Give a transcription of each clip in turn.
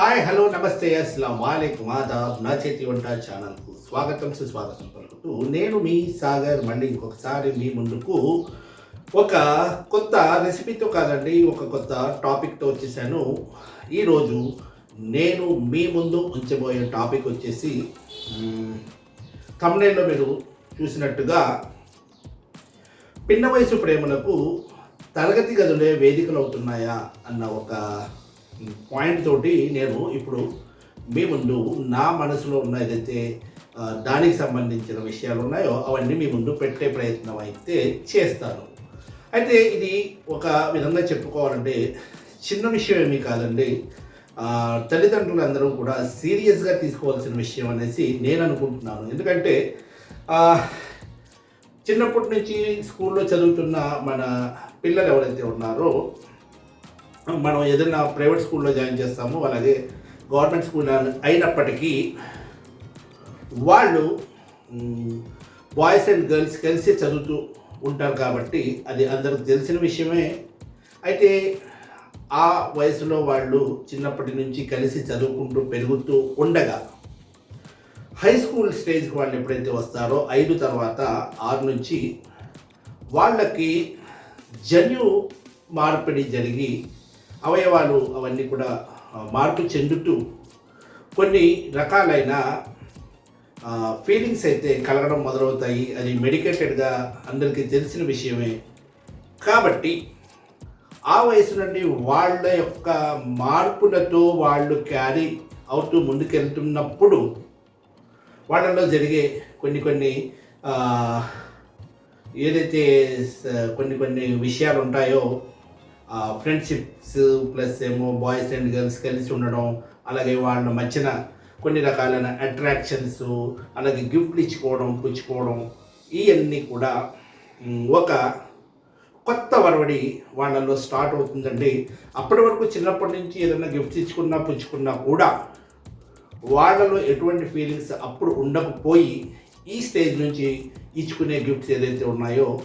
Hi hello నమస్తే అస్సలం వాలేకుమ్ ఆదాబ్ నా చేతి వంట ఛానల్కు స్వాగతం సుస్వాగతం పలుకుతూ నేను మీ సాగర్. మళ్ళీ ఇంకొకసారి మీ ముందుకు ఒక కొత్త రెసిపీతో కాదండి ఒక కొత్త టాపిక్తో వచ్చేసాను. ఈరోజు నేను మీ ముందు ఉంచబోయే టాపిక్ వచ్చేసి తమిళలో మీరు చూసినట్టుగా పిన్న వయసు ప్రేమలకు తరగతి గదులే వేదికలు అవుతున్నాయా అన్న ఒక పాయింట్ తోటి నేను ఇప్పుడు మీ ముందు నా మనసులో ఉన్న ఏదైతే దానికి సంబంధించిన విషయాలు ఉన్నాయో అవన్నీ మీ ముందు పెట్టే ప్రయత్నం అయితే చేస్తాను. అయితే ఇది ఒక విధంగా చెప్పుకోవాలంటే చిన్న విషయం ఏమీ కాదండి. తల్లిదండ్రులు తల్లిదండ్రులందరూ కూడా సీరియస్గా తీసుకోవాల్సిన విషయం అనేసి నేను అనుకుంటున్నాను. ఎందుకంటే చిన్నప్పటి నుంచి స్కూల్లో చదువుతున్న మన పిల్లలు ఎవరైతే ఉన్నారో మనం ఏదైనా ప్రైవేట్ స్కూల్లో జాయిన్ చేస్తామో అలాగే గవర్నమెంట్ స్కూల్ అయినప్పటికీ వాళ్ళు బాయ్స్ అండ్ గర్ల్స్ కలిసి చదువుతూ ఉంటారు కాబట్టి అది అందరికి తెలిసిన విషయమే. అయితే ఆ వయసులో వాళ్ళు చిన్నప్పటి నుంచి కలిసి చదువుకుంటూ పెరుగుతూ ఉండగా హై స్కూల్ స్టేజ్కి వాళ్ళు ఎప్పుడైతే వస్తారో ఐదు తర్వాత ఆరు నుంచి వాళ్ళకి జన్యు మార్పిడి జరిగి అవయవాలు అవన్నీ కూడా మార్పు చెందుతూ కొన్ని రకాలైన ఫీలింగ్స్ అయితే కలగడం మొదలవుతాయి. అది మెడికేటెడ్గా అందరికీ తెలిసిన విషయమే. కాబట్టి ఆ వయసు నుండి వాళ్ళ యొక్క మార్పులతో వాళ్ళు క్యారీ అవుతూ ముందుకెళ్తున్నప్పుడు వాళ్ళలో జరిగే కొన్ని కొన్ని ఏదైతే కొన్ని కొన్ని విషయాలు ఉంటాయో ఫ్రెండ్షిప్స్ ప్లస్ ఏమో బాయ్స్ అండ్ గర్ల్స్ కలిసి ఉండడం అలాగే వాళ్ళ మధ్యన కొన్ని రకాలైన అట్రాక్షన్స్ అలాగే గిఫ్ట్లు ఇచ్చుకోవడం పుచ్చుకోవడం ఇవన్నీ కూడా ఒక కొత్త వరవడి వాళ్ళలో స్టార్ట్ అవుతుందండి. అప్పటి వరకు చిన్నప్పటి నుంచి ఏదైనా గిఫ్ట్ ఇచ్చుకున్నా పుచ్చుకున్నా కూడా వాళ్ళలో ఎటువంటి ఫీలింగ్స్ అప్పుడు ఉండకపోయి ఈ స్టేజ్ నుంచి ఇచ్చుకునే గిఫ్ట్స్ ఏదైతే ఉన్నాయో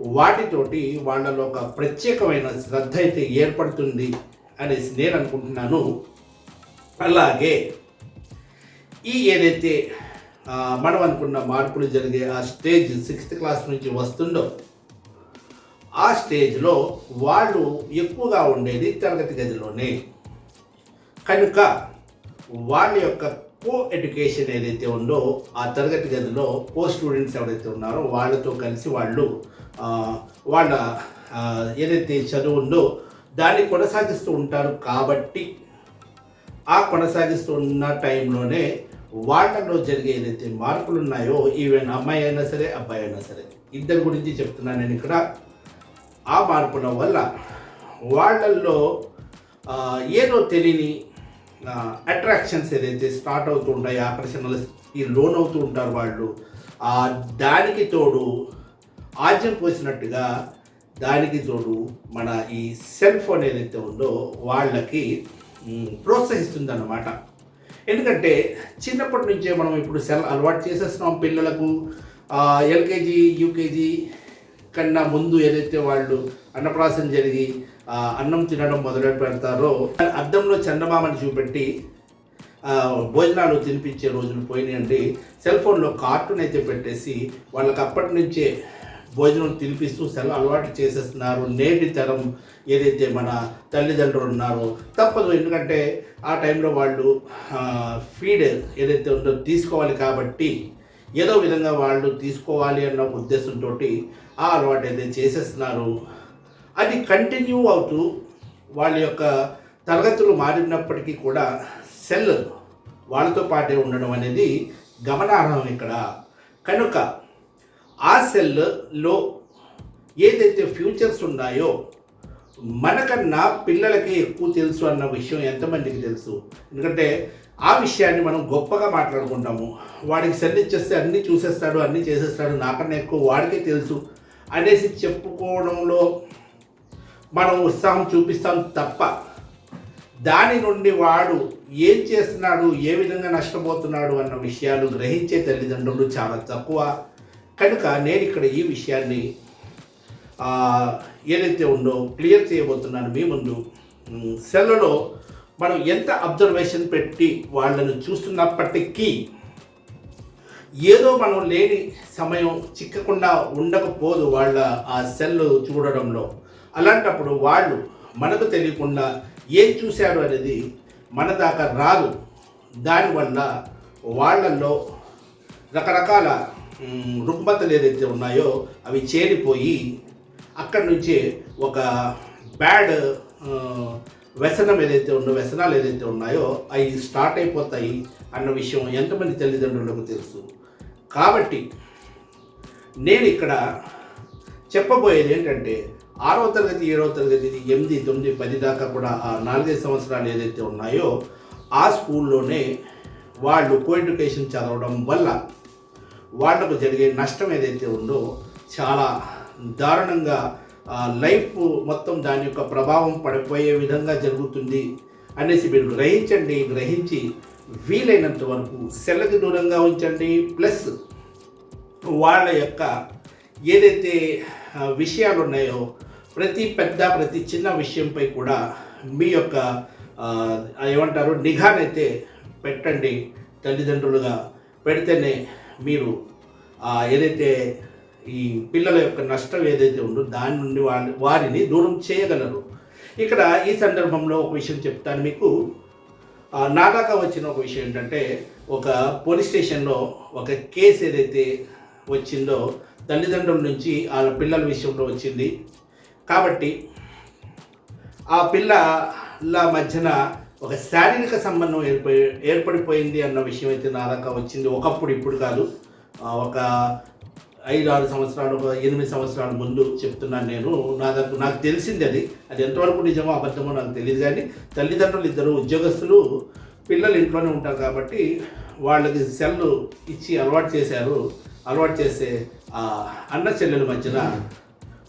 వాటితోటి వాళ్ళలో ఒక ప్రత్యేకమైన శ్రద్ధ అయితే ఏర్పడుతుంది అనేసి నేను అనుకుంటున్నాను. అలాగే ఈ ఏదైతే మనం అనుకున్న మార్పులు జరిగే ఆ స్టేజ్ సిక్స్త్ క్లాస్ నుంచి వస్తుందో ఆ స్టేజ్లో వాళ్ళు ఎక్కువగా ఉండేది తరగతి గదిలోనే. కనుక వాళ్ళ యొక్క కో ఎడ్యుకేషన్ ఏదైతే ఉందో ఆ తరగతి గదిలో కో స్టూడెంట్స్ ఎవరైతే ఉన్నారో వాళ్ళతో కలిసి వాళ్ళు వాళ్ళ ఏదైతే చదువు ఉందో దాన్ని కొనసాగిస్తూ ఉంటారు కాబట్టి ఆ కొనసాగిస్తున్న టైంలోనే వాళ్ళలో జరిగే ఏదైతే మార్పులు ఉన్నాయో ఈవెన్ అమ్మాయి అయినా సరే అబ్బాయి అయినా సరే ఇద్దరి గురించి చెప్తున్నాను నేను ఇక్కడ. ఆ మార్పుల వల్ల వాళ్ళల్లో ఏదో తెలియని అట్రాక్షన్స్ ఏదైతే స్టార్ట్ అవుతూ ఆకర్షణలు ఈ లోన్ అవుతూ ఉంటారు వాళ్ళు దానికి తోడు ఆజ్యం పోసినట్టుగా దానికి తోడు మన ఈ సెల్ ఫోన్ ఏదైతే ఉందో వాళ్ళకి ప్రోత్సహిస్తుంది అన్నమాట ఎందుకంటే చిన్నప్పటి నుంచే మనం ఇప్పుడు సెల్ అలవాటు చేసేస్తున్నాం పిల్లలకు. ఎల్కేజీ యూకేజీ కన్నా ముందు ఏదైతే వాళ్ళు అన్నప్రాసం జరిగి అన్నం తినడం మొదలు పెడతారో అద్దంలో చందమామని చూపెట్టి భోజనాలు తినిపించే రోజులు పోయినాయండి. సెల్ ఫోన్లో కార్టూన్ అయితే పెట్టేసి వాళ్ళకి అప్పటి నుంచే భోజనం తినిపిస్తూ సెల్ అలవాటు చేసేస్తున్నారు. నేటి తరం ఏదైతే మన తల్లిదండ్రులు ఉన్నారో తప్పదు. ఎందుకంటే ఆ టైంలో వాళ్ళు ఫీడ్ ఏదైతే ఉందో తీసుకోవాలి కాబట్టి ఏదో విధంగా వాళ్ళు తీసుకోవాలి అన్న ఉద్దేశంతో ఆ అలవాటు అయితే చేసేస్తున్నారు అది కంటిన్యూ అవుతూ వాళ్ళ యొక్క తరగతులు మారినప్పటికీ కూడా సెల్ వాళ్ళతో పాటే ఉండడం అనేది గమనార్హం ఇక్కడ. కనుక ఆ సెల్లో ఏదైతే ఫ్యూచర్స్ ఉన్నాయో మనకన్నా పిల్లలకి ఎక్కువ తెలుసు అన్న విషయం ఎంతమందికి తెలుసు? ఎందుకంటే ఆ విషయాన్ని మనం గొప్పగా మాట్లాడుకుంటాము. వాడికి సెల్ ఇచ్చేస్తే అన్నీ చూసేస్తాడు అన్నీ చేసేస్తాడు నాకన్నా ఎక్కువ వాడికే తెలుసు అనేసి చెప్పుకోవడంలో మనం ఉత్సాహం చూపిస్తాం తప్ప దాని నుండి వాడు ఏం చేస్తున్నాడు ఏ విధంగా నష్టపోతున్నాడు అన్న విషయాలు గ్రహించే తల్లిదండ్రులు చాలా తక్కువ. కనుక నేను ఇక్కడ ఈ విషయాన్ని ఏదైతే ఉందో క్లియర్ చేయబోతున్నాను మీ ముందు సెల్లలో మనం ఎంత అబ్జర్వేషన్ పెట్టి వాళ్ళను చూస్తున్నప్పటికీ ఏదో మనం లేని సమయం చిక్కకుండా ఉండకపోదు వాళ్ళ ఆ సెల్ చూడడంలో. అలాంటప్పుడు వాళ్ళు మనకు తెలియకుండా ఏం చూశారు అనేది మన దాకా రాదు. దానివల్ల వాళ్ళల్లో రకరకాల రుగ్మతలు ఏదైతే ఉన్నాయో అవి చేరిపోయి అక్కడి నుంచే ఒక బ్యాడ్ వ్యసనం ఏదైతే ఉందో వ్యసనాలు ఏదైతే ఉన్నాయో అవి స్టార్ట్ అయిపోతాయి అన్న విషయం ఎంతమంది తల్లిదండ్రులకు తెలుసు. కాబట్టి నేను ఇక్కడ చెప్పబోయేది ఏంటంటే ఆరవ తరగతి ఏడవ తరగతి ఎనిమిది తొమ్మిది పది దాకా కూడా ఆ నాలుగైదు సంవత్సరాలు ఏదైతే ఉన్నాయో ఆ స్కూల్లోనే వాళ్ళు కో ఎడ్యుకేషన్ చదవడం వల్ల వాళ్ళకు జరిగే నష్టం ఏదైతే ఉందో చాలా దారుణంగా లైఫ్ మొత్తం దాని యొక్క ప్రభావం పడిపోయే విధంగా జరుగుతుంది అనేసి మీరు గ్రహించండి గ్రహించి వీలైనంత వరకు సెలకి దూరంగా ఉంచండి. ప్లస్ వాళ్ళ యొక్క ఏదైతే విషయాలు ఉన్నాయో ప్రతి పెద్ద ప్రతి చిన్న విషయంపై కూడా మీ యొక్క ఏమంటారు నిఘానైతే పెట్టండి తల్లిదండ్రులుగా. పెడితేనే మీరు ఏదైతే ఈ పిల్లల యొక్క నష్టం ఏదైతే ఉందో దాని నుండి వారి వారిని దూరం చేయగలరు. ఇక్కడ ఈ సందర్భంలో ఒక విషయం చెప్తాను మీకు. ఆ, నా దాకా వచ్చిన ఒక విషయం ఏంటంటే ఒక పోలీస్ స్టేషన్లో ఒక కేసు ఏదైతే వచ్చిందో తల్లిదండ్రుల నుంచి వాళ్ళ పిల్లల విషయంలో వచ్చింది. కాబట్టి ఆ పిల్లల మధ్యన ఒక శారీరక సంబంధం ఏర్పడి ఏర్పడిపోయింది అన్న విషయం అయితే నా దాకా వచ్చింది. ఒకప్పుడు ఇప్పుడు కాదు. ఒక ఐదు ఆరు సంవత్సరాలు ఒక ఎనిమిది సంవత్సరాల ముందు చెప్తున్నాను నేను. నా దగ్గర నాకు తెలిసింది అది. అది ఎంతవరకు నిజమో అబద్ధమో నాకు తెలియదు కానీ తల్లిదండ్రులు ఇద్దరు ఉద్యోగస్తులు పిల్లలు ఇంట్లోనే ఉంటారు కాబట్టి వాళ్ళకి సెల్ ఇచ్చి అలవాటు చేశారు. అలవాటు చేసే అన్న చెల్లెల మధ్యన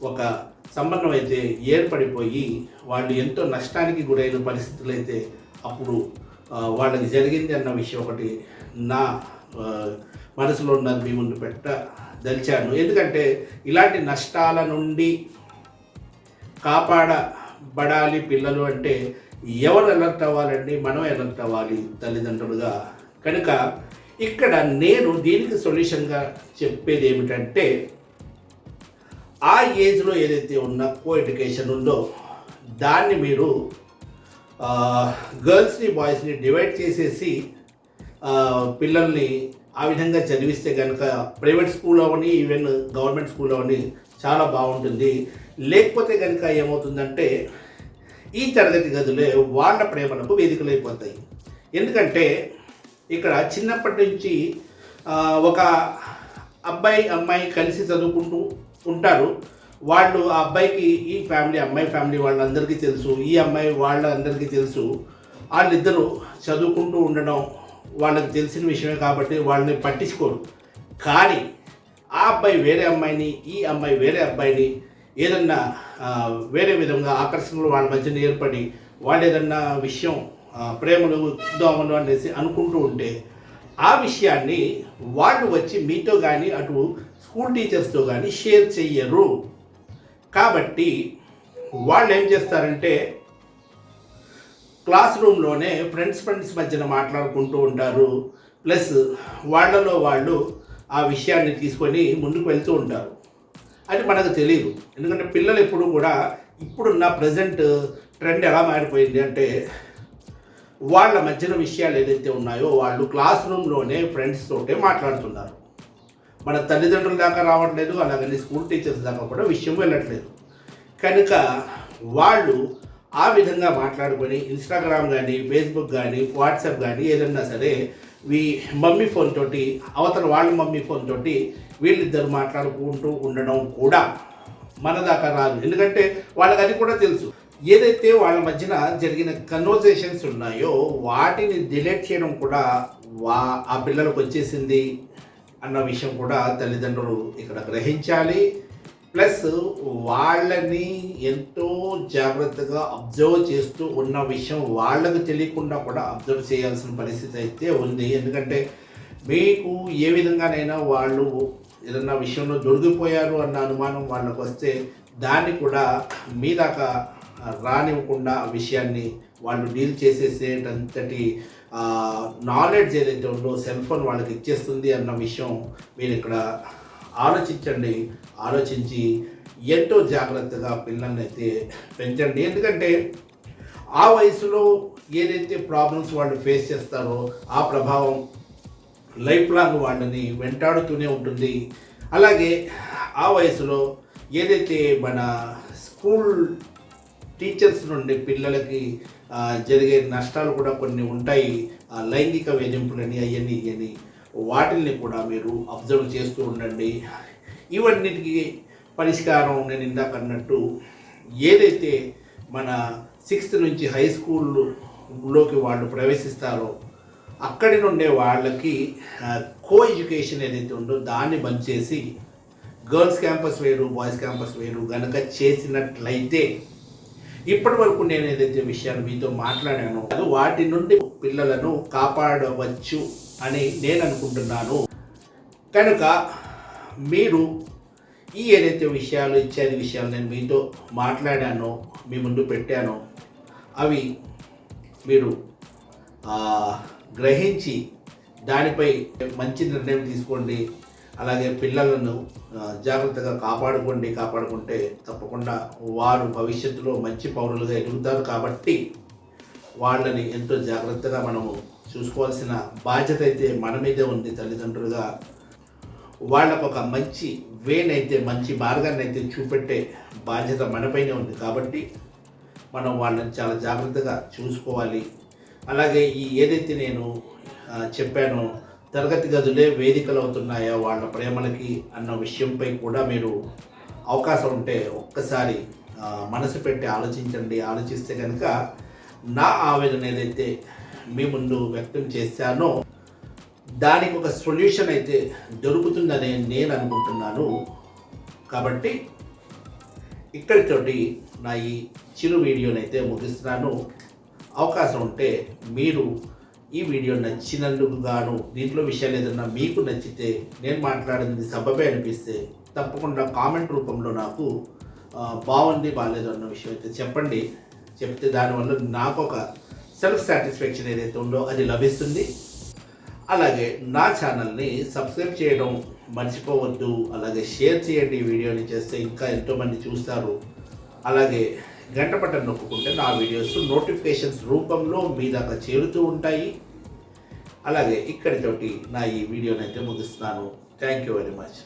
ఒక సంబంధం అయితే ఏర్పడిపోయి వాళ్ళు ఎంతో నష్టానికి గురైన పరిస్థితులు అయితే అప్పుడు వాళ్ళకి జరిగింది అన్న విషయం ఒకటి నా మనసులో ఉన్నది మీ ముందు పెట్ట దలిచాను. ఎందుకంటే ఇలాంటి నష్టాల నుండి కాపాడబడాలి పిల్లలు అంటే ఎవరు ఎలర్ట్ అవ్వాలండి? మనం ఎలర్ట్ అవ్వాలి తల్లిదండ్రులుగా. కనుక ఇక్కడ నేను దీనికి సొల్యూషన్గా చెప్పేది ఏమిటంటే ఆ ఏజ్లో ఏదైతే ఉన్న కో ఎడ్యుకేషన్ ఉందో దాన్ని మీరు గర్ల్స్ని బాయ్స్ని డివైడ్ చేసేసి పిల్లల్ని ఆ విధంగా చదివిస్తే కనుక ప్రైవేట్ స్కూల్ అవని ఈవెన్ గవర్నమెంట్ స్కూల్ అవని చాలా బాగుంటుంది. లేకపోతే కనుక ఏమవుతుందంటే ఈ తరగతి గదులే వాళ్ళ ప్రేమలకు వేదికలైపోతాయి. ఎందుకంటే ఇక్కడ చిన్నప్పటి నుంచి ఒక అబ్బాయి అమ్మాయి కలిసి చదువుకుంటూ ఉంటారు. వాళ్ళు ఆ అబ్బాయికి ఈ ఫ్యామిలీ అమ్మాయి ఫ్యామిలీ వాళ్ళందరికీ తెలుసు ఈ అమ్మాయి వాళ్ళందరికీ తెలుసు. వాళ్ళిద్దరూ చదువుకుంటూ ఉండడం వాళ్ళకి తెలిసిన విషయమే కాబట్టి వాళ్ళని పట్టించుకోరు. కానీ ఆ అబ్బాయి వేరే అమ్మాయిని ఈ అమ్మాయి వేరే అబ్బాయిని ఏదన్నా వేరే విధంగా ఆకర్షణలు వాళ్ళ మధ్యన ఏర్పడి వాళ్ళు ఏదన్నా విషయం ప్రేమను ప్రేమలు దోమలు అనేసి అనుకుంటూ ఉంటే ఆ విషయాన్ని వాళ్ళు వచ్చి మీతో కానీ అటు స్కూల్ టీచర్స్తో కానీ షేర్ చెయ్యరు. కాబట్టి వాళ్ళు ఏం చేస్తారంటే క్లాస్ రూమ్లోనే ఫ్రెండ్స్ ఫ్రెండ్స్ మధ్యన మాట్లాడుకుంటూ ఉంటారు. ప్లస్ వాళ్ళలో వాళ్ళు ఆ విషయాన్ని తీసుకొని ముందుకు వెళ్తూ ఉంటారు. అది మనకు తెలియదు ఎందుకంటే పిల్లలు ఎప్పుడు కూడా ఇప్పుడున్న ప్రజెంట్ ట్రెండ్ ఎలా మారిపోయింది అంటే వాళ్ళ మధ్యన విషయాలు ఏదైతే ఉన్నాయో వాళ్ళు క్లాస్ రూమ్లోనే ఫ్రెండ్స్ తోటే మాట్లాడుతున్నారు. మన తల్లిదండ్రుల దాకా రావట్లేదు అలాగని స్కూల్ టీచర్స్ దాకా కూడా విషయం వెళ్ళట్లేదు కనుక వాళ్ళు ఆ విధంగా మాట్లాడుకొని ఇన్స్టాగ్రామ్ కానీ ఫేస్బుక్ కానీ వాట్సాప్ కానీ ఏదన్నా సరే వీ మమ్మీ ఫోన్ తోటి అవతల వాళ్ళ మమ్మీ ఫోన్ తోటి వీళ్ళిద్దరు మాట్లాడుకుంటూ ఉండడం కూడా మన దాకా రాదు. ఎందుకంటే వాళ్ళకి అది కూడా తెలుసు. ఏదైతే వాళ్ళ మధ్యన జరిగిన కన్వర్జేషన్స్ ఉన్నాయో వాటిని డిలీట్ చేయడం కూడా వా ఆ పిల్లలకు వచ్చేసింది. అన్న విషయం కూడా తల్లిదండ్రులు ఇక్కడ గ్రహించాలి. ప్లస్ వాళ్ళని ఎంతో జాగ్రత్తగా అబ్జర్వ్ చేస్తూ ఉన్న విషయం వాళ్ళకు తెలియకుండా కూడా అబ్జర్వ్ చేయాల్సిన పరిస్థితి అయితే ఉంది. ఎందుకంటే మీకు ఏ విధంగానైనా వాళ్ళు ఏదన్నా విషయంలో దొరికిపోయారు అన్న అనుమానం వాళ్ళకు వస్తే దాన్ని కూడా మీ దాకా రానివ్వకుండా విషయాన్ని వాళ్ళు డీల్ చేసేసేటంతటి నాలెడ్జ్ ఏదైతే ఉందో సెల్ ఫోన్ వాళ్ళకి ఇచ్చేస్తుంది అన్న విషయం మీరు ఇక్కడ ఆలోచించండి. ఆలోచించి ఎంతో జాగ్రత్తగా పిల్లల్ని అయితే పెంచండి. ఎందుకంటే ఆ వయసులో ఏదైతే ప్రాబ్లమ్స్ వాళ్ళు ఫేస్ చేస్తారో ఆ ప్రభావం లైఫ్ లాంగ్ వాళ్ళని వెంటాడుతూనే ఉంటుంది. అలాగే ఆ వయసులో ఏదైతే మన స్కూల్ టీచర్స్ నుండి పిల్లలకి జరిగే నష్టాలు కూడా కొన్ని ఉంటాయి. ఆ, లైంగిక వేధింపులని అవన్నీ ఇవన్నీ వాటిల్ని కూడా మీరు అబ్జర్వ్ చేస్తూ ఉండండి. ఇవన్నిటికీ పరిష్కారం నేను ఇందాక అన్నట్టు ఏదైతే మన సిక్స్త్ నుంచి హై స్కూల్లోకి వాళ్ళు ప్రవేశిస్తారో అక్కడి నుండే వాళ్ళకి కో ఎడ్యుకేషన్ ఏదైతే ఉందో దాన్ని బంద్ చేసి గర్ల్స్ క్యాంపస్ వేరు బాయ్స్ క్యాంపస్ వేరు గనక చేసినట్లయితే ఇప్పటి వరకు నేను ఏదైతే విషయాలు మీతో మాట్లాడానో అది వాటి నుండి పిల్లలను కాపాడవచ్చు అని నేను అనుకుంటున్నాను. కనుక మీరు ఈ ఏదైతే విషయాలు ఇత్యాది విషయాలు నేను మీతో మాట్లాడానో మీ ముందు పెట్టానో అవి మీరు గ్రహించి దానిపై మంచి నిర్ణయం తీసుకోండి. అలాగే పిల్లలను జాగ్రత్తగా కాపాడుకోండి కాపాడుకుంటే తప్పకుండా వారు భవిష్యత్తులో మంచి పౌరులుగా ఎదుగుతారు కాబట్టి వాళ్ళని ఎంతో జాగ్రత్తగా మనము చూసుకోవాల్సిన బాధ్యత అయితే మన మీదే ఉంది తల్లిదండ్రులుగా. వాళ్ళకు ఒక మంచి వేనైతే మంచి మార్గాన్ని అయితే చూపెట్టే బాధ్యత మనపైనే ఉంది కాబట్టి మనం వాళ్ళని చాలా జాగ్రత్తగా చూసుకోవాలి. అలాగే ఈ ఏదైతే నేను చెప్పానో తరగతి గదులే వేదికలు అవుతున్నాయా వాళ్ళ ప్రేమలకి అన్న విషయంపై కూడా మీరు అవకాశం ఉంటే ఒక్కసారి మనసు పెట్టి ఆలోచించండి. ఆలోచిస్తే కనుక నా ఆవేదన ఏదైతే మీ ముందు వ్యక్తం చేశానో దానికి ఒక సొల్యూషన్ అయితే దొరుకుతుందని నేను అనుకుంటున్నాను. కాబట్టి ఇక్కడితోటి నా ఈ చిరు వీడియోనైతే ముగిస్తున్నాను. అవకాశం ఉంటే మీరు ఈ వీడియో నచ్చినందుకు గాను దీంట్లో విషయాలు ఏదన్నా మీకు నచ్చితే నేను మాట్లాడింది సబబే అనిపిస్తే తప్పకుండా కామెంట్ రూపంలో నాకు బాగుంది బాగాలేదు అన్న విషయం అయితే చెప్పండి. చెప్తే దానివల్ల నాకు ఒక సెల్ఫ్ సాటిస్ఫాక్షన్ ఏదైతే ఉందో అది లభిస్తుంది. అలాగే నా ఛానల్ని సబ్స్క్రైబ్ చేయడం మర్చిపోవద్దు. అలాగే షేర్ చేయండి ఈ వీడియోని చేస్తే ఇంకా ఎంతోమంది చూస్తారు. అలాగే గంట బటన్ నొక్కుకుంటే నా వీడియోస్ నోటిఫికేషన్స్ రూపంలో మీ దాకా చేరుతూ ఉంటాయి. అలాగే ఇక్కడితోటి నా ఈ వీడియోని అయితే ముగిస్తున్నాను. Thank you very much